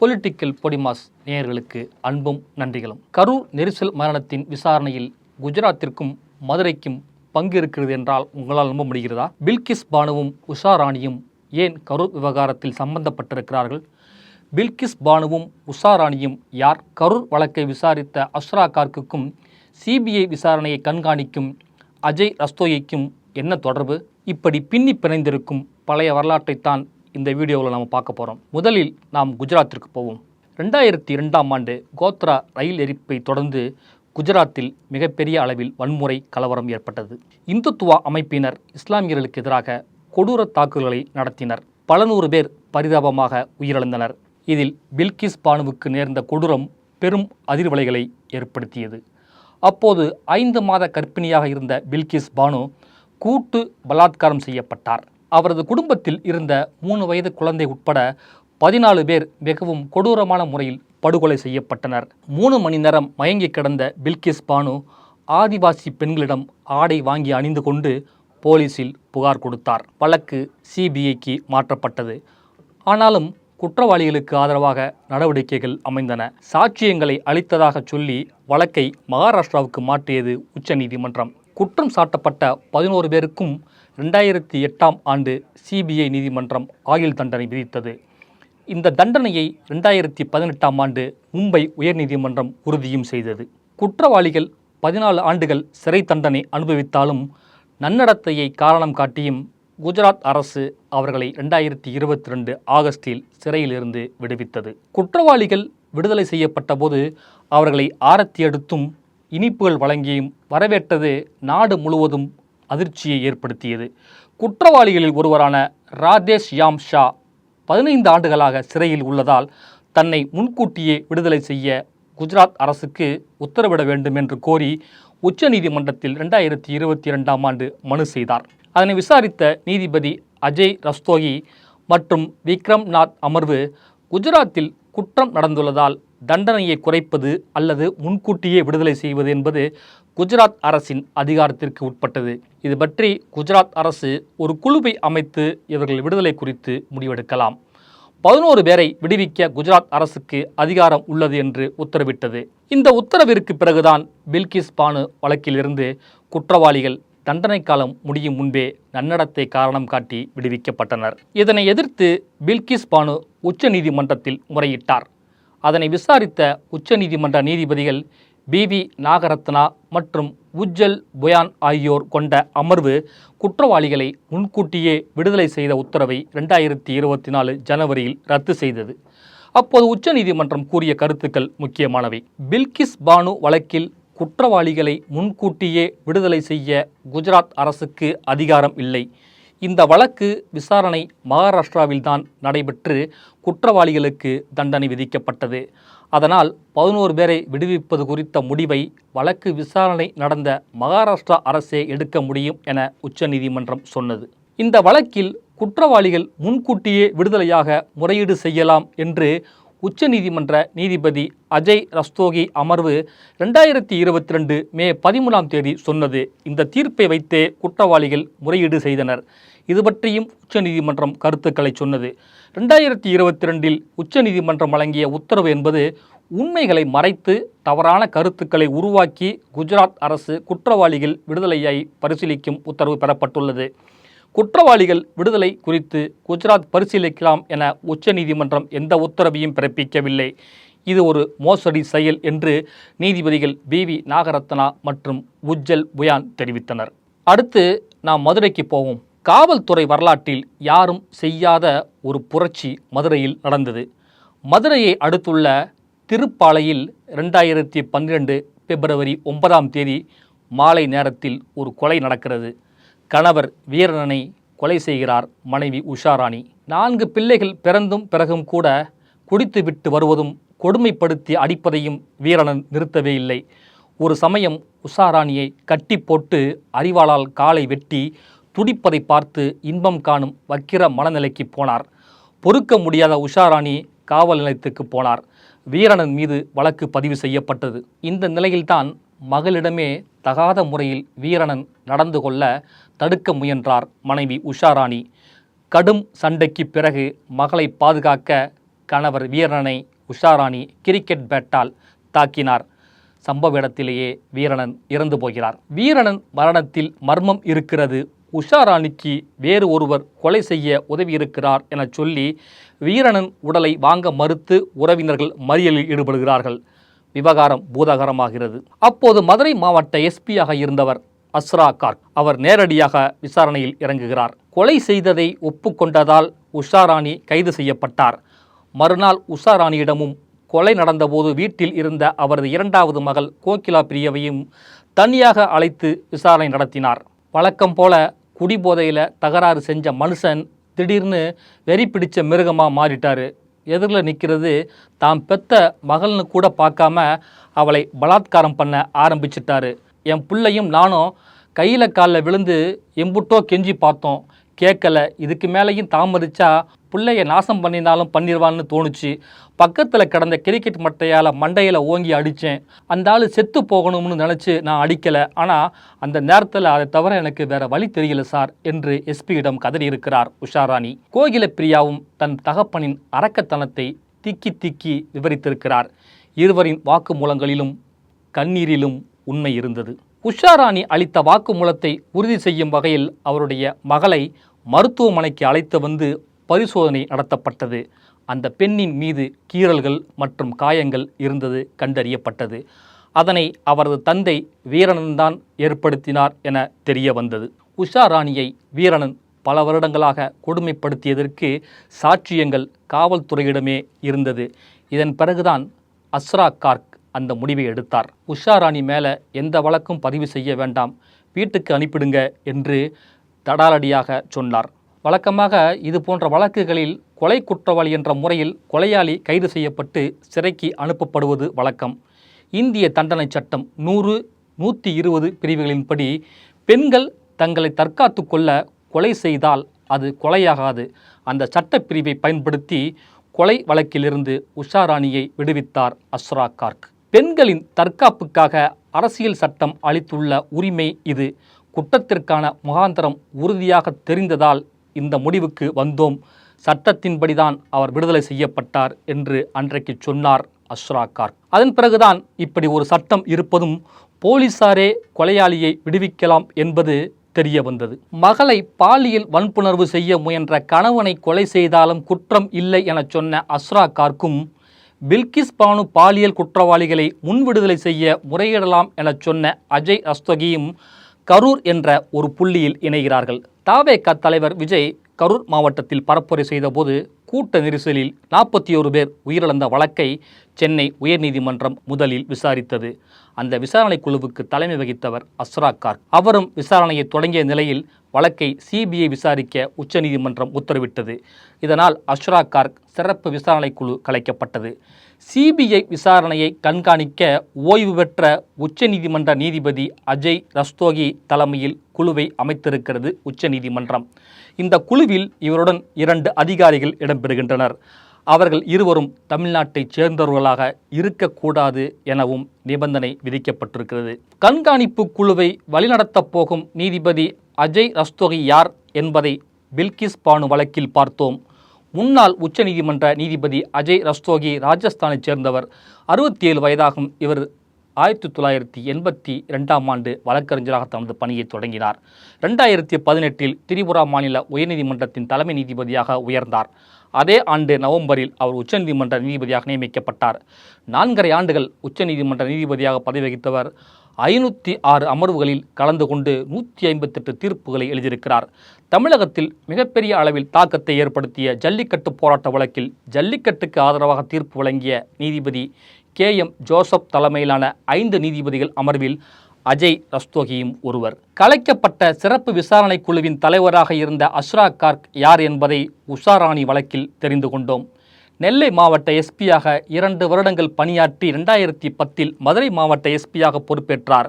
Political podimas நேயர்களுக்கு அன்பும் நன்றிகளும். கரூர் நெரிசல் மரணத்தின் விசாரணையில் குஜராத்திற்கும் மதுரைக்கும் பங்கு இருக்கிறது என்றால் உங்களால் நம்ப முடிகிறதா? பில்கிஸ் பானுவும் உஷா ராணியும் ஏன் கரூர் விவகாரத்தில் சம்பந்தப்பட்டிருக்கிறார்கள்? பில்கிஸ் பானுவும் உஷா ராணியும் யார்? கரூர் வழக்கை விசாரித்த அஸ்ரா கார்க்குக்கும் சிபிஐ விசாரணையை கண்காணிக்கும் அஜய் ரஸ்தோயிக்கும் என்ன தொடர்பு? இப்படி பின்னி பிணைந்திருக்கும் பழைய வரலாற்றைத்தான் இந்த வீடியோவில் நாம் பார்க்க போகிறோம் முதலில் நாம் குஜராத்திற்கு போவோம். ரெண்டாயிரத்தி இரண்டாம் ஆண்டு கோத்ரா ரயில் எரிப்பை தொடர்ந்து குஜராத்தில் மிகப்பெரிய அளவில் வன்முறை கலவரம் ஏற்பட்டது. இந்துத்துவா அமைப்பினர் இஸ்லாமியர்களுக்கு எதிராக கொடூர தாக்குதல்களை நடத்தினர். பல நூறு பேர் பரிதாபமாக உயிரிழந்தனர். இதில் பில்கிஸ் பானுவுக்கு நேர்ந்த கொடூரம் பெரும் அதிர்வலைகளை ஏற்படுத்தியது. அப்போது ஐந்து மாத கர்ப்பிணியாக இருந்த பில்கிஸ் பானு கூட்டு பலாத்காரம் செய்யப்பட்டார். அவரது குடும்பத்தில் இருந்த மூணு வயது குழந்தை உட்பட பதினாலு பேர் மிகவும் கொடூரமான முறையில் படுகொலை செய்யப்பட்டனர். மூணு மணி நேரம் மயங்கி கிடந்த பில்கிஸ் பானு ஆதிவாசி பெண்களிடம் ஆடை வாங்கி அணிந்து கொண்டு போலீசில் புகார் கொடுத்தார். வழக்கு சிபிஐக்கு மாற்றப்பட்டது. ஆனாலும் குற்றவாளிகளுக்கு ஆதரவாக நடவடிக்கைகள் அமைந்தன. சாட்சியங்களை அளித்ததாக சொல்லி வழக்கை மகாராஷ்டிராவுக்கு மாற்றியது உச்சநீதிமன்றம். குற்றம் சாட்டப்பட்ட பதினோரு பேருக்கும் ரெண்டாயிரத்தி எட்டாம் ஆண்டு சிபிஐ நீதிமன்றம் ஆயுள் தண்டனை விதித்தது. இந்த தண்டனையை ரெண்டாயிரத்தி பதினெட்டாம் ஆண்டு மும்பை உயர்நீதிமன்றம் உறுதியும் செய்தது. குற்றவாளிகள் பதினாலு ஆண்டுகள் சிறை தண்டனை அனுபவித்தாலும் நன்னடத்தையை காரணம் காட்டியும் குஜராத் அரசு அவர்களை ரெண்டாயிரத்தி இருபத்தி ரெண்டு ஆகஸ்டில் சிறையிலிருந்து விடுவித்தது. குற்றவாளிகள் விடுதலை செய்யப்பட்டபோது அவர்களை ஆரத்தி எடுத்தும் இனிப்புகள் வழங்கியும் வரவேற்றது நாடு முழுவதும் அதிர்ச்சியை ஏற்படுத்தியது. குற்றவாளிகளில் ஒருவரான ராதேஷ் யாம் ஷா பதினைந்து ஆண்டுகளாக சிறையில் உள்ளதால் தன்னை முன்கூட்டியே விடுதலை செய்ய குஜராத் அரசுக்கு உத்தரவிட வேண்டும் என்று கோரி உச்சநீதிமன்றத்தில் ரெண்டாயிரத்தி இருபத்தி இரண்டாம் ஆண்டு மனு செய்தார். அதனை விசாரித்த நீதிபதி அஜய் ரஸ்தோகி மற்றும் விக்ரம் நாத் அமர்வு குஜராத்தில் குற்றம் நடந்துள்ளதால் தண்டனையை குறைப்பது அல்லது முன்கூட்டியே விடுதலை செய்வது என்பது குஜராத் அரசின் அதிகாரத்திற்கு உட்பட்டது. இது பற்றி குஜராத் அரசு ஒரு குழுவை அமைத்து இவர்கள் விடுதலை குறித்து முடிவெடுக்கலாம். பதினோரு பேரை விடுவிக்க குஜராத் அரசுக்கு அதிகாரம் உள்ளது என்று உத்தரவிட்டது. இந்த உத்தரவிற்கு பிறகுதான் பில்கிஸ் பானு வழக்கிலிருந்து குற்றவாளிகள் தண்டனை காலம் முடியும் முன்பே நன்னடத்தை காரணம் காட்டி விடுவிக்கப்பட்டனர். இதனை எதிர்த்து பில்கிஸ் பானு உச்சநீதிமன்றத்தில் முறையிட்டார். அதனை விசாரித்த உச்சநீதிமன்ற நீதிபதிகள் பி. வி. நாகரத்னா மற்றும் உஜ்ஜல் புயான் ஆகியோர் கொண்ட அமர்வு குற்றவாளிகளை முன்கூட்டியே விடுதலை செய்த உத்தரவை ரெண்டாயிரத்தி இருபத்தி நாலு ஜனவரியில் ரத்து செய்தது. அப்போது உச்சநீதிமன்றம் கூறிய கருத்துக்கள் முக்கியமானவை. பில்கிஸ் பானு வழக்கில் குற்றவாளிகளை முன்கூட்டியே விடுதலை செய்ய குஜராத் அரசுக்கு அதிகாரம் இல்லை. இந்த வழக்கு விசாரணை மகாராஷ்டிராவில்தான் நடைபெற்று குற்றவாளிகளுக்கு தண்டனை விதிக்கப்பட்டது. அதனால் பதினோரு பேரை விடுவிப்பது குறித்த முடிவை வழக்கு விசாரணை நடந்த மகாராஷ்டிரா அரசே எடுக்க முடியும் என உச்சநீதிமன்றம் சொன்னது. இந்த வழக்கில் குற்றவாளிகள் முன்கூட்டியே விடுதலையாக முறையீடு செய்யலாம் என்று உச்சநீதிமன்ற நீதிபதி அஜய் ரஸ்தோகி அமர்வு ரெண்டாயிரத்தி இருபத்தி ரெண்டு மே பதிமூணாம் தேதி சொன்னது. இந்த தீர்ப்பை வைத்தே குற்றவாளிகள் முறையீடு செய்தனர். இது பற்றியும் உச்சநீதிமன்றம் கருத்துக்களை சொன்னது. ரெண்டாயிரத்தி இருபத்தி ரெண்டில் உச்சநீதிமன்றம் வழங்கிய உத்தரவு என்பது உண்மைகளை மறைத்து தவறான கருத்துக்களை உருவாக்கி குஜராத் அரசு குற்றவாளிகள் விடுதலையை பரிசீலிக்கும் உத்தரவு பெறப்பட்டுள்ளது. குற்றவாளிகள் விடுதலை குறித்து குஜராத் பரிசீலிக்கலாம் என உச்சநீதிமன்றம் எந்த உத்தரவையும் பிறப்பிக்கவில்லை. இது ஒரு மோசடி செயல் என்று நீதிபதிகள் பி வி. நாகரத்னா மற்றும் உஜ்ஜல் புயான் தெரிவித்தனர். அடுத்து நாம் மதுரைக்கு போவோம். காவல்துறை வரலாற்றில் யாரும் செய்யாத ஒரு புரட்சி மதுரையில் நடந்தது. மதுரையை அடுத்துள்ள திருப்பாலையில் ரெண்டாயிரத்தி பன்னிரெண்டு பிப்ரவரி ஒன்பதாம் தேதி மாலை நேரத்தில் ஒரு கொலை நடக்கிறது. கணவர் வீரனனை கொலை செய்கிறார் மனைவி உஷாராணி நான்கு பிள்ளைகள் பிறந்தும் பிறகும் கூட குடித்துவிட்டு வருவதும் கொடுமைப்படுத்தி அடிப்பதையும் வீரனன் நிறுத்தவே இல்லை. ஒரு சமயம் உஷாராணியை கட்டி போட்டு அறிவாளால் காலை வெட்டி துடிப்பதை பார்த்து இன்பம் காணும் வக்கிர மனநிலைக்கு போனார். பொறுக்க முடியாத உஷாராணி காவல் நிலையத்துக்கு போனார். வீரனன் மீது வழக்கு பதிவு செய்யப்பட்டது. இந்த நிலையில்தான் மகளிடமே தகாத முறையில் வீரனன் நடந்து கொள்ள தடுக்க முயன்றார் மனைவி உஷாராணி. கடும் சண்டைக்கு பிறகு மகளை பாதுகாக்க கணவர் வீரனை உஷாராணி கிரிக்கெட் பேட்டால் தாக்கினார். சம்பவ இடத்திலேயே வீரணன் இறந்து போகிறார். வீரணன் மரணத்தில் மர்மம் இருக்கிறது. உஷாராணிக்கு வேறு ஒருவர் கொலை செய்ய உதவியிருக்கிறார் என சொல்லி வீரணன் உடலை வாங்க மறுத்து உறவினர்கள் மறியலில் ஈடுபடுகிறார்கள். விவகாரம் பூதாகரமாகிறது. அப்போது மதுரை மாவட்ட எஸ்பியாக இருந்தவர் அஸ்ரா கார்க். அவர் நேரடியாக விசாரணையில் இறங்குகிறார். கொலை செய்ததை ஒப்புக்கொண்டதால் உஷாராணி கைது செய்யப்பட்டார். மறுநாள் உஷாராணியிடமும் கொலை நடந்தபோது வீட்டில் இருந்த அவரது இரண்டாவது மகள் கோகிலா பிரியவையும் தனியாக அழைத்து விசாரணை நடத்தினார். வழக்கம் போல குடிபோதையில் தகராறு செஞ்ச மனுஷன் திடீர்னு வெறி பிடிச்ச மிருகமாக மாறிட்டாரு. எதிரில் நிற்கிறது தாம் பெத்த மகள்னு கூட பார்க்காம அவளை பலாத்காரம் பண்ண ஆரம்பிச்சிட்டாரு. என் பிள்ளையும் நானும் கையில் காலில் விழுந்து எம்புட்டோ கெஞ்சி பார்த்தோம். கேட்கல. இதுக்கு மேலேயும் தாமதிச்சா பிள்ளைய நாசம் பண்ணினாலும் பண்ணிடுவான்னு தோணுச்சு. பக்கத்தில் கிடந்த கிரிக்கெட் மட்டையால் மண்டையில் ஓங்கி அடித்தேன் அந்த ஆள் செத்து போகணும்னு நினச்சி நான் அடிக்கலை. ஆனால் அந்த நேரத்தில் அதை தவிர எனக்கு வேற வழி தெரியல சார் என்று எஸ்பியிடம் கதறியிருக்கிறார் உஷாராணி. கோகில பிரியாவும் தன் தகப்பனின் அரக்கத்தனத்தை திக்கி திக்கி விவரித்திருக்கிறார். இருவரின் வாக்குமூலங்களிலும் கண்ணீரிலும் உண்மை இருந்தது. உஷாராணி அளித்த வாக்குமூலத்தை உறுதி செய்யும் வகையில் அவருடைய மகளை மருத்துவமனைக்கு அழைத்து வந்து பரிசோதனை நடத்தப்பட்டது. அந்த பெண்ணின் மீது கீறல்கள் மற்றும் காயங்கள் இருந்தது கண்டறியப்பட்டது. அதனை அவரது தந்தை வீரனன்தான் ஏற்படுத்தினார் என தெரிய வந்தது உஷா ராணியை வீரனன் பல வருடங்களாக கொடுமைப்படுத்தியதற்கு சாட்சியங்கள் காவல்துறையிடமே இருந்தது. இதன் பிறகுதான் அஸ்ரா கார்க் அந்த முடிவை எடுத்தார். உஷா ராணி மேலே எந்த வழக்கும் பதிவு செய்ய வேண்டாம். வீட்டுக்கு அனுப்பிடுங்க என்று தடாலடியாக சொன்னார். வழக்கமாக இது போன்ற வழக்குகளில் கொலை குற்றவாளி என்ற முறையில் கொலையாளி கைது செய்யப்பட்டு சிறைக்கு அனுப்பப்படுவது வழக்கம். இந்திய தண்டனை சட்டம் நூறு நூற்றி இருபது பிரிவுகளின்படி பெண்கள் தங்களை தற்காத்து கொள்ள கொலை செய்தால் அது கொலையாகாது. அந்த சட்டப்பிரிவை பயன்படுத்தி கொலை வழக்கிலிருந்து உஷாராணியை விடுவித்தார் அஸ்ரா கார்க். பெண்களின் தற்காப்புக்காக அரசியல் சட்டம் அளித்துள்ள உரிமை இது. குற்றத்திற்கான முகாந்திரம் உறுதியாக தெரிந்ததால் இந்த முடிவுக்கு வந்தோம். சட்டத்தின்படிதான் அவர் விடுதலை செய்யப்பட்டார் என்று அன்றைக்கு சொன்னார் அஸ்ரா கார்க். அதன் பிறகுதான் இப்படி ஒரு சட்டம் இருப்பதும் போலீசாரே கொலையாளியை விடுவிக்கலாம் என்பது தெரிய வந்தது மகளை பாலியல் வன்புணர்வு செய்ய முயன்ற கணவனை கொலை செய்தாலும் குற்றம் இல்லை என சொன்ன அஸ்ரா கார்க்கும் பில்கிஸ் பானு பாலியல் குற்றவாளிகளை முன்விடுதலை செய்ய முறையிடலாம் என சொன்ன அஜய் அஸ்தகியும் கரூர் என்ற ஒரு புள்ளியில் இணைகிறார்கள். தாவேக தலைவர் விஜய் கரூர் மாவட்டத்தில் பரப்புரை செய்தபோது கூட்ட நெரிசலில் நாற்பத்தி ஒரு பேர் உயிரிழந்த வழக்கை சென்னை உயர்நீதிமன்றம் முதலில் விசாரித்தது. அந்த விசாரணை குழுவுக்கு தலைமை வகித்தவர் அஸ்ரா கார்க். அவரும் விசாரணையை தொடங்கிய நிலையில் வழக்கை சிபிஐ விசாரிக்க உச்சநீதிமன்றம் உத்தரவிட்டது. இதனால் அஷ்ரா கார்க் சிறப்பு விசாரணை குழு கலைக்கப்பட்டது. சிபிஐ விசாரணையை கண்காணிக்க ஓய்வு பெற்ற உச்சநீதிமன்ற நீதிபதி அஜய் ரஸ்தோகி தலைமையில் குழுவை அமைத்திருக்கிறது உச்சநீதிமன்றம். இந்த குழுவில் இவருடன் இரண்டு அதிகாரிகள் இடம்பெறுகின்றனர். அவர்கள் இருவரும் தமிழ்நாட்டைச் சேர்ந்தவர்களாக இருக்கக்கூடாது எனவும் நிபந்தனை விதிக்கப்பட்டிருக்கிறது. கண்காணிப்பு குழுவை வழிநடத்தப் போகும் நீதிபதி அஜய் ரஸ்தோகி யார் என்பதை பில்கிஸ் பானு வழக்கில் பார்த்தோம். முன்னாள் உச்சநீதிமன்ற நீதிபதி அஜய் ரஸ்தோகி ராஜஸ்தானைச் சேர்ந்தவர். அறுபத்தி ஏழு வயதாகும் இவர். ஆயிரத்தி தொள்ளாயிரத்தி எண்பத்தி ரெண்டாம் ஆண்டு வழக்கறிஞராக தனது பணியை தொடங்கினார். ரெண்டாயிரத்தி பதினெட்டில் திரிபுரா மாநில உயர்நீதிமன்றத்தின் தலைமை நீதிபதியாக உயர்ந்தார். அதே ஆண்டு நவம்பரில் அவர் உச்சநீதிமன்ற நீதிபதியாக நியமிக்கப்பட்டார். நான்கரை ஆண்டுகள் உச்சநீதிமன்ற நீதிபதியாக பதவி வகித்தவர் ஐநூற்றி ஆறு அமர்வுகளில் கலந்து கொண்டு நூற்றி ஐம்பத்தெட்டு தீர்ப்புகளை எழுதியிருக்கிறார். தமிழகத்தில் மிகப்பெரிய அளவில் தாக்கத்தை ஏற்படுத்திய ஜல்லிக்கட்டு போராட்ட வழக்கில் ஜல்லிக்கட்டுக்கு ஆதரவாக தீர்ப்பு வழங்கிய நீதிபதி கே எம் ஜோசப் தலைமையிலான ஐந்து நீதிபதிகள் அமர்வில் அஜய் ரஸ்தோகியும் ஒருவர். கலைக்கப்பட்ட சிறப்பு விசாரணை குழுவின் தலைவராக இருந்த அஸ்ரா கார்க் யார் என்பதை உஷாராணி வழக்கில் தெரிந்து கொண்டோம். நெல்லை மாவட்ட எஸ்பியாக இரண்டு வருடங்கள் பணியாற்றி இரண்டாயிரத்தி பத்தில் மதுரை மாவட்ட எஸ்பியாக பொறுப்பேற்றார்.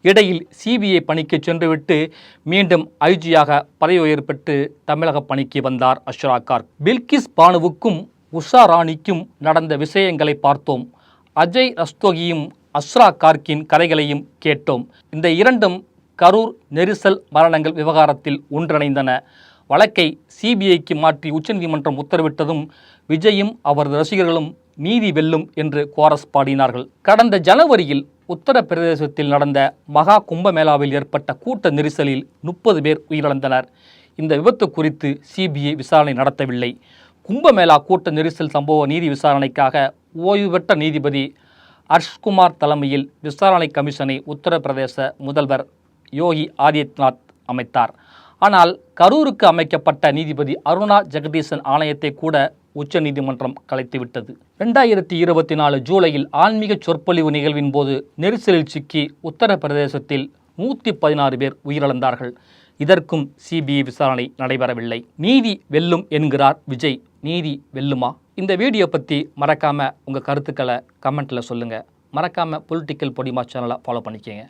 இடையில் சிபிஐ பணிக்கு சென்றுவிட்டு மீண்டும் ஐஜியாக பதவி உயர்வு பெற்று தமிழக பணிக்கு வந்தார் அஷ்ரா கார்க். பில்கிஸ் பானுவுக்கும் உஷா ராணிக்கும் நடந்த விஷயங்களை பார்த்தோம். அஜய் ரஸ்தோகியும் அஸ்ரா கார்க்கின் கதைகளையும் கேட்டோம். இந்த இரண்டும் கரூர் நெரிசல் மரணங்கள் விவகாரத்தில் ஒன்றிணைந்தன. வழக்கை சிபிஐக்கு மாற்றி உச்சநீதிமன்றம் உத்தரவிட்டதும் விஜயும் அவரது ரசிகர்களும் நீதி வெல்லும் என்று கோரஸ் பாடினார்கள். கடந்த ஜனவரியில் உத்தரப்பிரதேசத்தில் நடந்த மகா கும்பமேளாவில் ஏற்பட்ட கூட்ட நெரிசலில் முப்பது பேர் உயிரிழந்தனர். இந்த விபத்து குறித்து சிபிஐ விசாரணை நடத்தவில்லை. கும்பமேளா கூட்ட நெரிசல் சம்பவ நீதி விசாரணைக்காக ஓய்வு பெற்ற நீதிபதி ஹர்ஷ்குமார் தலைமையில் விசாரணை கமிஷனை உத்தரப்பிரதேச முதல்வர் யோகி ஆதித்யநாத் அமைத்தார். ஆனால் கரூருக்கு அமைக்கப்பட்ட நீதிபதி அருணா ஜெகதீசன் ஆணையத்தை கூட உச்சநீதிமன்றம் கலைத்துவிட்டது. ரெண்டாயிரத்தி இருபத்தி நாலு ஜூலையில் ஆன்மீக சொற்பொழிவு நிகழ்வின் போது நெரிசலில் சிக்கி உத்தரப்பிரதேசத்தில் நூற்றி பதினாறு பேர் உயிரிழந்தார்கள். இதற்கும் சிபிஐ விசாரணை நடைபெறவில்லை. நீதி வெல்லும் என்கிறார் விஜய். நீதி வெல்லுமா? இந்த வீடியோ பற்றி மறக்காமல் உங்கள் கருத்துக்களை கமெண்ட்டில் சொல்லுங்கள் மறக்காமல் பொலிட்டிக்கல் பொடிமா சேனலை ஃபாலோ பண்ணிக்கோங்க.